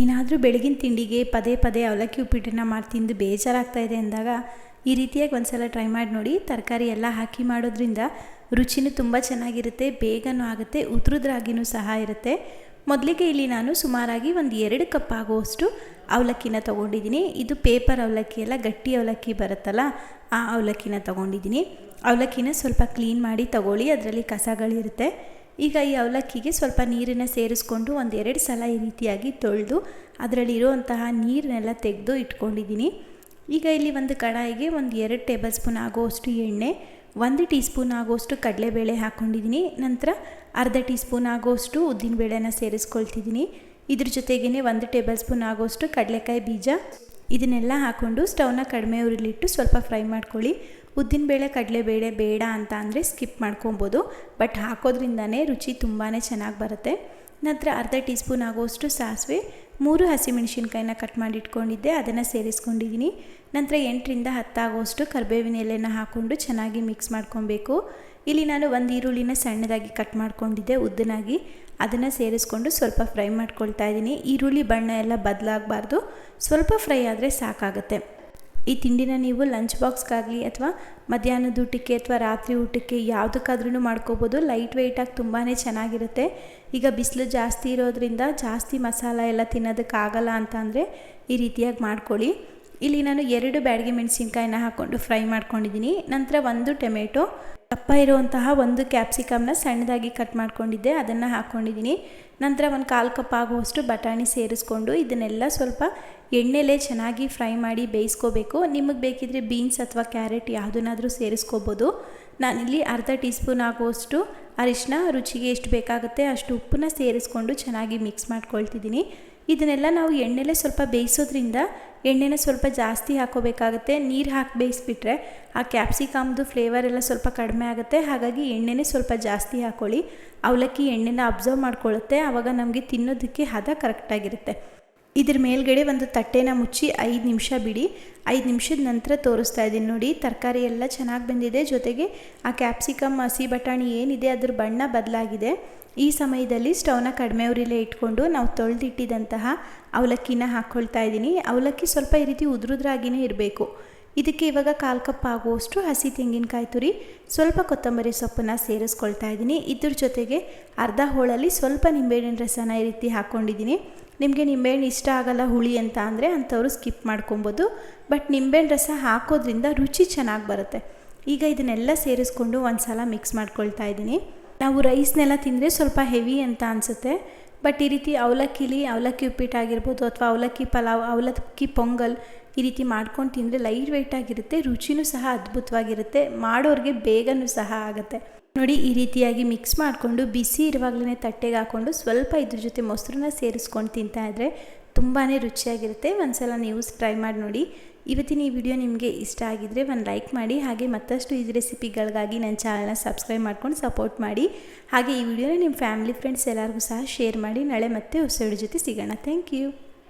ಏನಾದರೂ ಬೆಳಗಿನ ತಿಂಡಿಗೆ ಪದೇ ಪದೇ ಅವಲಕ್ಕಿ ಉಪ್ಪಿಟ್ಟನ್ನು ಮಾಡಿ ತಿಂದು ಬೇಜಾರಾಗ್ತಾ ಇದೆ ಅಂದಾಗ ಈ ರೀತಿಯಾಗಿ ಒಂದ್ಸಲ ಟ್ರೈ ಮಾಡಿ ನೋಡಿ. ತರಕಾರಿ ಎಲ್ಲ ಹಾಕಿ ಮಾಡೋದ್ರಿಂದ ರುಚಿನೂ ತುಂಬ ಚೆನ್ನಾಗಿರುತ್ತೆ, ಬೇಗನೂ ಆಗುತ್ತೆ, ಉದ್ರದ್ರಾಗಿನೂ ಸಹ ಇರುತ್ತೆ. ಮೊದಲಿಗೆ ಇಲ್ಲಿ ನಾನು ಸುಮಾರಾಗಿ ಒಂದು ಎರಡು ಕಪ್ ಆಗುವಷ್ಟು ಅವಲಕ್ಕಿನ ತೊಗೊಂಡಿದ್ದೀನಿ. ಇದು ಪೇಪರ್ ಅವಲಕ್ಕಿ ಎಲ್ಲ ಗಟ್ಟಿ ಅವಲಕ್ಕಿ ಬರುತ್ತಲ್ಲ, ಆ ಅವಲಕ್ಕಿನ ತೊಗೊಂಡಿದ್ದೀನಿ. ಅವಲಕ್ಕಿನ ಸ್ವಲ್ಪ ಕ್ಲೀನ್ ಮಾಡಿ ತಗೊಳ್ಳಿ, ಅದರಲ್ಲಿ ಕಸಗಳಿರುತ್ತೆ. ಈಗ ಈ ಅವಲಕ್ಕಿಗೆ ಸ್ವಲ್ಪ ನೀರನ್ನು ಸೇರಿಸ್ಕೊಂಡು ಒಂದೆರಡು ಸಲ ಈ ರೀತಿಯಾಗಿ ತೊಳೆದು ಅದರಲ್ಲಿರುವಂತಹ ನೀರನ್ನೆಲ್ಲ ತೆಗೆದು ಇಟ್ಕೊಂಡಿದ್ದೀನಿ. ಈಗ ಇಲ್ಲಿ ಒಂದು ಕಡಾಯಿಗೆ ಒಂದು ಎರಡು ಟೇಬಲ್ ಸ್ಪೂನ್ ಆಗುವಷ್ಟು ಎಣ್ಣೆ, ಒಂದು ಟೀ ಸ್ಪೂನ್ ಆಗುವಷ್ಟು ಕಡಲೆಬೇಳೆ ಹಾಕ್ಕೊಂಡಿದ್ದೀನಿ. ನಂತರ ಅರ್ಧ ಟೀ ಸ್ಪೂನ್ ಆಗುವಷ್ಟು ಉದ್ದಿನಬೇಳೆನ ಸೇರಿಸ್ಕೊಳ್ತಿದ್ದೀನಿ. ಇದ್ರ ಜೊತೆಗೇ ಒಂದು ಟೇಬಲ್ ಸ್ಪೂನ್ ಆಗುವಷ್ಟು ಕಡಲೆಕಾಯಿ ಬೀಜ ಇದನ್ನೆಲ್ಲ ಹಾಕ್ಕೊಂಡು ಸ್ಟವ್ನ ಕಡಿಮೆ ಉರಿಲಿಟ್ಟು ಸ್ವಲ್ಪ ಫ್ರೈ ಮಾಡ್ಕೊಳ್ಳಿ. ಉದ್ದಿನ ಉದ್ದಿನಬೇಳೆ ಕಡಲೆಬೇಳೆ ಬೇಡ ಅಂತ ಅಂದರೆ ಸ್ಕಿಪ್ ಮಾಡ್ಕೊಬೋದು. ಬಟ್ ಹಾಕೋದ್ರಿಂದನೇ ರುಚಿ ತುಂಬಾ ಚೆನ್ನಾಗಿ ಬರುತ್ತೆ. ನಂತರ ಅರ್ಧ ಟೀ ಸ್ಪೂನ್ ಆಗುವಷ್ಟು ಸಾಸಿವೆ, ಮೂರು ಹಸಿಮೆಣಸಿನ್ಕಾಯಿನ ಕಟ್ ಮಾಡಿ ಇಟ್ಕೊಂಡಿದ್ದೆ ಅದನ್ನು ಸೇರಿಸ್ಕೊಂಡಿದ್ದೀನಿ ನಂತರ ಎಂಟರಿಂದ ಹತ್ತಾಗುವಷ್ಟು ಕರಿಬೇವಿನ ಎಲೆನ ಹಾಕ್ಕೊಂಡು ಚೆನ್ನಾಗಿ ಮಿಕ್ಸ್ ಮಾಡ್ಕೊಬೇಕು. ಇಲ್ಲಿ ನಾನು ಒಂದು ಈರುಳ್ಳಿನ ಸಣ್ಣದಾಗಿ ಕಟ್ ಮಾಡ್ಕೊಂಡಿದ್ದೆ, ಉದ್ದನಾಗಿ. ಅದನ್ನು ಸೇರಿಸ್ಕೊಂಡು ಸ್ವಲ್ಪ ಫ್ರೈ ಮಾಡ್ಕೊಳ್ತಾ ಇದ್ದೀನಿ. ಈರುಳ್ಳಿ, ಬಣ್ಣ ಎಲ್ಲ ಬದಲಾಗಬಾರ್ದು. ಸ್ವಲ್ಪ ಫ್ರೈ ಆದರೆ ಸಾಕಾಗುತ್ತೆ. ಈ ತಿಂಡಿನ ನೀವು ಲಂಚ್ ಬಾಕ್ಸ್ಗಾಗಲಿ ಅಥವಾ ಮಧ್ಯಾಹ್ನದ ಊಟಕ್ಕೆ ಅಥವಾ ರಾತ್ರಿ ಊಟಕ್ಕೆ ಯಾವುದಕ್ಕಾದ್ರೂ ಮಾಡ್ಕೋಬೋದು. ಲೈಟ್ ವೆಯ್ಟಾಗಿ ತುಂಬಾ ಚೆನ್ನಾಗಿರುತ್ತೆ. ಈಗ ಬಿಸಿಲು ಜಾಸ್ತಿ ಇರೋದ್ರಿಂದ ಜಾಸ್ತಿ ಮಸಾಲ ಎಲ್ಲ ತಿನ್ನೋದಕ್ಕಾಗಲ್ಲ ಅಂತ ಅಂದರೆ ಈ ರೀತಿಯಾಗಿ ಮಾಡ್ಕೊಳ್ಳಿ. ಇಲ್ಲಿ ನಾನು ಎರಡು ಬ್ಯಾಡಿಗೆ ಮೆಣಸಿನ್ಕಾಯಿನ ಹಾಕ್ಕೊಂಡು ಫ್ರೈ ಮಾಡ್ಕೊಂಡಿದ್ದೀನಿ. ನಂತರ ಒಂದು ಟೊಮೆಟೊ ದಪ್ಪ ಇರುವಂತಹ ಒಂದು ಕ್ಯಾಪ್ಸಿಕಮ್ನ ಸಣ್ಣದಾಗಿ ಕಟ್ ಮಾಡ್ಕೊಂಡಿದ್ದೆ, ಅದನ್ನು ಹಾಕ್ಕೊಂಡಿದ್ದೀನಿ ನಂತರ ಒಂದು ಕಾಲು ಕಪ್ ಆಗುವಷ್ಟು ಬಟಾಣಿ ಸೇರಿಸ್ಕೊಂಡು ಇದನ್ನೆಲ್ಲ ಸ್ವಲ್ಪ ಎಣ್ಣೆಲೆ ಚೆನ್ನಾಗಿ ಫ್ರೈ ಮಾಡಿ ಬೇಯಿಸ್ಕೋಬೇಕು. ನಿಮಗೆ ಬೇಕಿದ್ರೆ ಬೀನ್ಸ್ ಅಥವಾ ಕ್ಯಾರೆಟ್ ಯಾವುದನ್ನಾದರೂ ಸೇರಿಸ್ಕೋಬೋದು. ನಾನಿಲ್ಲಿ ಅರ್ಧ ಟೀ ಸ್ಪೂನ್ ಆಗುವಷ್ಟು ಅರಿಶಿನ ರುಚಿಗೆ ಎಷ್ಟು ಬೇಕಾಗುತ್ತೆ ಅಷ್ಟು ಉಪ್ಪನ್ನ ಸೇರಿಸ್ಕೊಂಡು ಚೆನ್ನಾಗಿ ಮಿಕ್ಸ್ ಮಾಡ್ಕೊಳ್ತಿದ್ದೀನಿ. ಇದನ್ನೆಲ್ಲ ನಾವು ಎಣ್ಣೆಲೇ ಸ್ವಲ್ಪ ಬೇಯಿಸೋದ್ರಿಂದ ಎಣ್ಣೆನ ಸ್ವಲ್ಪ ಜಾಸ್ತಿ ಹಾಕೋಬೇಕಾಗುತ್ತೆ. ನೀರು ಹಾಕಿ ಬೇಯಿಸ್ಬಿಟ್ರೆ ಆ ಕ್ಯಾಪ್ಸಿಕಮ್ದು ಫ್ಲೇವರ್ ಎಲ್ಲ ಸ್ವಲ್ಪ ಕಡಿಮೆ ಆಗುತ್ತೆ. ಹಾಗಾಗಿ ಎಣ್ಣೆನೇ ಸ್ವಲ್ಪ ಜಾಸ್ತಿ ಹಾಕ್ಕೊಳ್ಳಿ ಅವಲಕ್ಕಿ ಎಣ್ಣೆನ ಅಬ್ಸರ್ವ್ ಮಾಡ್ಕೊಳ್ಳುತ್ತೆ ಆವಾಗ ನಮಗೆ ತಿನ್ನೋದಕ್ಕೆ ಹದ ಕರೆಕ್ಟಾಗಿರುತ್ತೆ ಇದ್ರ ಮೇಲ್ಗಡೆ ಒಂದು ತಟ್ಟೆನ ಮುಚ್ಚಿ ಐದು ನಿಮಿಷ ಬಿಡಿ. ಐದು ನಿಮಿಷದ ನಂತರ ತೋರಿಸ್ತಾ ಇದ್ದೀನಿ ನೋಡಿ. ತರಕಾರಿ ಎಲ್ಲ ಚೆನ್ನಾಗಿ ಬಂದಿದೆ. ಜೊತೆಗೆ ಆ ಕ್ಯಾಪ್ಸಿಕಮ್ ಹಸಿ ಬಟಾಣಿ ಏನಿದೆ ಅದ್ರ ಬಣ್ಣ ಬದಲಾಗಿದೆ. ಈ ಸಮಯದಲ್ಲಿ ಸ್ಟವ್ನ ಕಡಿಮೆ ಉರಿಲೇ ಇಟ್ಕೊಂಡು ನಾವು ತೊಳೆದಿಟ್ಟಿದ್ದಂತಹ ಅವಲಕ್ಕಿನ ಹಾಕ್ಕೊಳ್ತಾ ಇದ್ದೀನಿ. ಅವಲಕ್ಕಿ ಸ್ವಲ್ಪ ಈ ರೀತಿ ಉದುರುದ್ರಾಗಿನೇ ಇರಬೇಕು. ಇದಕ್ಕೆ ಇವಾಗ ಕಾಲು ಕಪ್ ಆಗುವಷ್ಟು ಹಸಿ ತೆಂಗಿನಕಾಯಿ ತುರಿ, ಸ್ವಲ್ಪ ಕೊತ್ತಂಬರಿ ಸೊಪ್ಪನ್ನು ಸೇರಿಸ್ಕೊಳ್ತಾ ಇದ್ದೀನಿ. ಇದ್ರ ಜೊತೆಗೆ ಅರ್ಧ ಹೋಳಲ್ಲಿ ಸ್ವಲ್ಪ ನಿಂಬೆಹಣ್ಣಿನ ರಸನ ಈ ರೀತಿ ಹಾಕ್ಕೊಂಡಿದ್ದೀನಿ ನಿಮಗೆ ನಿಂಬೆಹಣ್ಣು ಇಷ್ಟ ಆಗಲ್ಲ ಹುಳಿ ಅಂತ ಅಂದರೆ ಅಂಥವ್ರು ಸ್ಕಿಪ್ ಮಾಡ್ಕೊಬೋದು. ಬಟ್ ನಿಂಬೆಹಣ್ಣು ರಸ ಹಾಕೋದ್ರಿಂದ ರುಚಿ ಚೆನ್ನಾಗಿ ಬರುತ್ತೆ. ಈಗ ಇದನ್ನೆಲ್ಲ ಸೇರಿಸ್ಕೊಂಡು ಒಂದು ಸಲ ಮಿಕ್ಸ್ ಮಾಡ್ಕೊಳ್ತಾ ಇದ್ದೀನಿ. ನಾವು ರೈಸ್ನೆಲ್ಲ ತಿಂದರೆ ಸ್ವಲ್ಪ ಹೆವಿ ಅಂತ ಅನಿಸುತ್ತೆ. ಬಟ್ ಈ ರೀತಿ ಅವಲಕ್ಕಿಲಿ ಅವಲಕ್ಕಿ ಉಪ್ಪಿಟ್ಟಾಗಿರ್ಬೋದು ಅಥವಾ ಅವಲಕ್ಕಿ ಪಲಾವ್, ಅವಲಕ್ಕಿ ಪೊಂಗಲ್ ಈ ರೀತಿ ಮಾಡ್ಕೊಂಡು ತಿಂದರೆ ಲೈಟ್ ವೆಯ್ಟ್ ಆಗಿರುತ್ತೆ, ರುಚಿನೂ ಸಹ ಅದ್ಭುತವಾಗಿರುತ್ತೆ, ಮಾಡೋರಿಗೆ ಬೇಗನೂ ಸಹ ಆಗುತ್ತೆ. ನೋಡಿ, ಈ ರೀತಿಯಾಗಿ ಮಿಕ್ಸ್ ಮಾಡಿಕೊಂಡು ಬಿಸಿ ಇರುವಾಗಲೇ ತಟ್ಟೆಗೆ ಹಾಕ್ಕೊಂಡು ಸ್ವಲ್ಪ ಇದ್ರ ಜೊತೆ ಮೊಸರನ್ನ ಸೇರಿಸ್ಕೊಂಡು ತಿಂತಾ ಇದ್ದರೆ ತುಂಬಾ ರುಚಿಯಾಗಿರುತ್ತೆ. ಒಂದ್ಸಲ ನೀವು ಟ್ರೈ ಮಾಡಿ ನೋಡಿ. ಇವತ್ತಿನ ಈ ವಿಡಿಯೋ ನಿಮಗೆ ಇಷ್ಟ ಆಗಿದ್ದರೆ ಒಂದು ಲೈಕ್ ಮಾಡಿ. ಹಾಗೆ ಮತ್ತಷ್ಟು ಈ ರೆಸಿಪಿಗಳಿಗಾಗಿ ನನ್ನ ಚಾನಲ್ನ ಸಬ್ಸ್ಕ್ರೈಬ್ ಮಾಡ್ಕೊಂಡು ಸಪೋರ್ಟ್ ಮಾಡಿ. ಹಾಗೆ ಈ ವಿಡಿಯೋನ ನಿಮ್ಮ ಫ್ಯಾಮಿಲಿ ಫ್ರೆಂಡ್ಸ್ ಎಲ್ಲರಿಗೂ ಸಹ ಶೇರ್ ಮಾಡಿ. ನಾಳೆ ಮತ್ತೆ ಹೊಸ ಜೊತೆ ಸಿಗೋಣ. Thank you